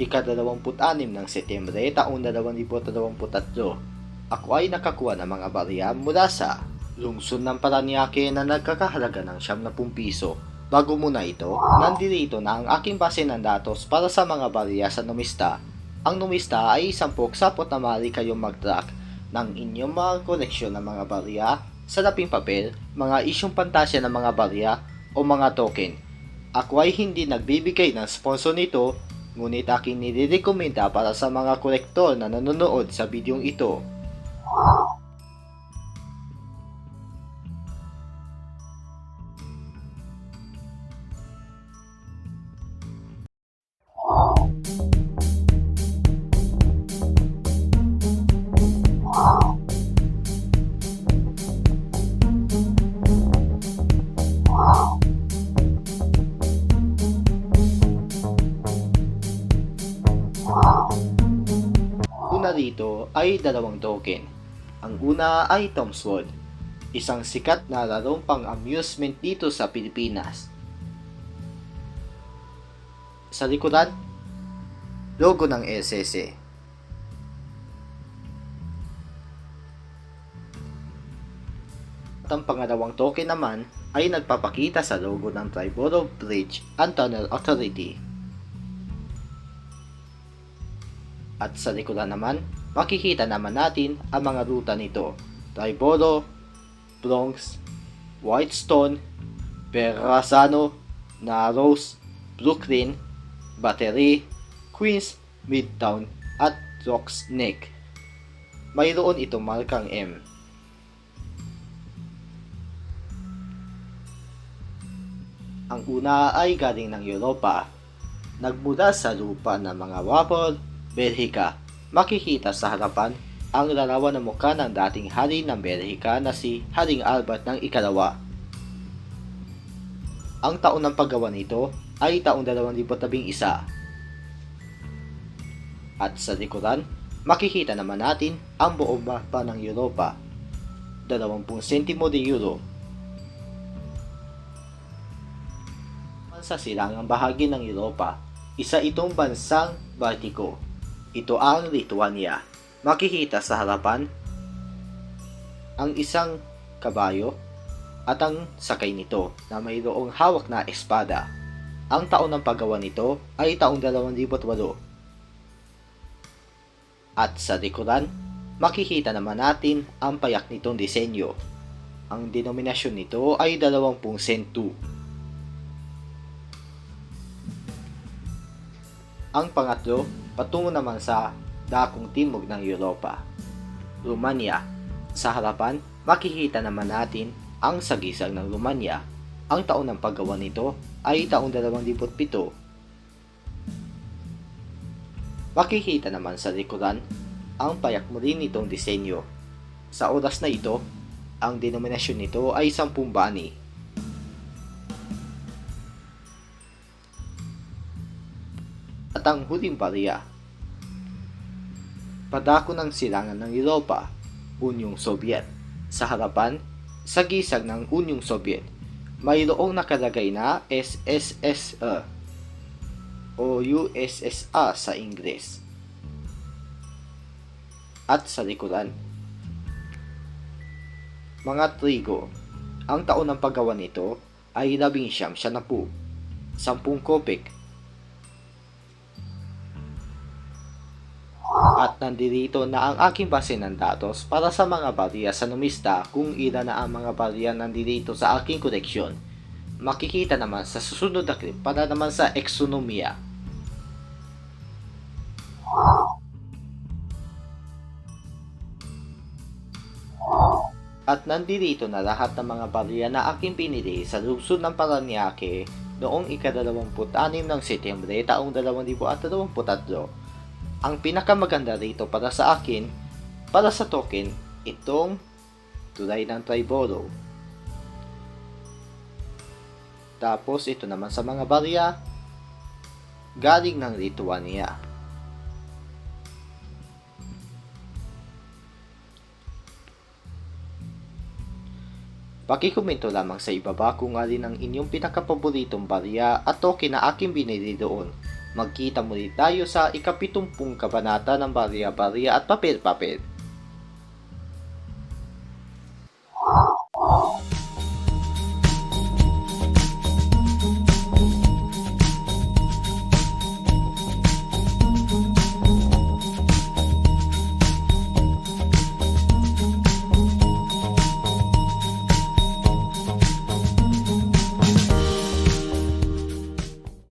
Ika-26 ng Setyembre taong 2023, ako ay nakakuha ng mga barya mula sa lungsod ng Paranaque na nagkakahalaga ng 70 piso. Bago muna ito, nandito na ang aking base ng datos para sa mga barya sa numista. Ang numista ay isang sapot na maaari kayong mag-track ng inyong mga koleksyon ng mga barya, salaping papel, mga isyong pantasya ng mga barya o mga token. Ako ay hindi nagbibigay ng sponsor nito, ngunit aking nirekomenda para sa mga kolektor na nanonood sa bidyong ito. Una dito ay dalawang token. Ang una ay Tom's World, isang sikat na larong pang amusement dito sa Pilipinas. Sa likuran, logo ng SSE. At ang pangalawang token naman ay nagpapakita sa logo ng Triborough Bridge and Tunnel Authority. At sa likuran naman, makikita naman natin ang mga ruta nito. Triboro, Bronx, Whitestone, Verrazano, Narrows, Brooklyn, Battery, Queens, Midtown, at Rocks Neck. Mayroon itong markang M. Ang una ay galing ng Europa. Nagmula sa lupa ng mga Wapol, Belhika. Makikita sa harapan ang larawan ng mukha ng dating hari ng Belhika na si Haring Albert ng ikalawa. Ang taon ng paggawa nito ay taong 2011. At sa likuran, makikita naman natin ang buong mapa ng Europa. 20 sentimo de euro. Sa silangang bahagi ng Europa, isa itong bansang Baltiko. Ito ang Lithuania. Makikita sa harapan ang isang kabayo at ang sakay nito na mayroong hawak na espada. Ang taon ng paggawa nito ay taong 2008. At sa likuran, makikita naman natin ang payak nitong disenyo. Ang denominasyon nito ay 20 sentu. Ang pangatlo, patungo naman sa dakong timog ng Europa. Romania. Sa harapan, makikita naman natin ang sagisag ng Romania. Ang taon ng paggawa nito ay taong 2007. Makikita naman sa likuran ang payak rin nitong disenyo. Sa oras na ito, ang denominasyon nito ay 10 bani. At ang huling barya, padako ng silangan ng Europa, Unyong Soviet. Sa harapan, sa gisag ng Unyong Soviet, mayroong nakalagay na SSSR o USSR sa Ingles. At sa likuran, mga trigo. Ang taon ng paggawa nito ay labing siyam siya na po. Sampung kopek At nandito na ang aking base ng datos para sa mga barya sa numista kung ilan na ang mga barya nandito sa aking koleksyon. Makikita naman sa susunod na clip para naman sa exonomia. At nandito na lahat ng mga barya na aking pinili sa lungsod ng Paranaque noong ika-26 ng Setyembre taong 2023 ang pinakamaganda rito para sa akin, para sa token, itong tulay ng Triboro. Tapos ito naman sa mga barya, galing ng Lithuania. Pakikomento lamang sa ibaba kung alin ang inyong pinakapaboritong barya at token na aking binili doon. Magkita muli tayo sa ikapitumpung kabanata ng Barya-Barya at Papel-Papel.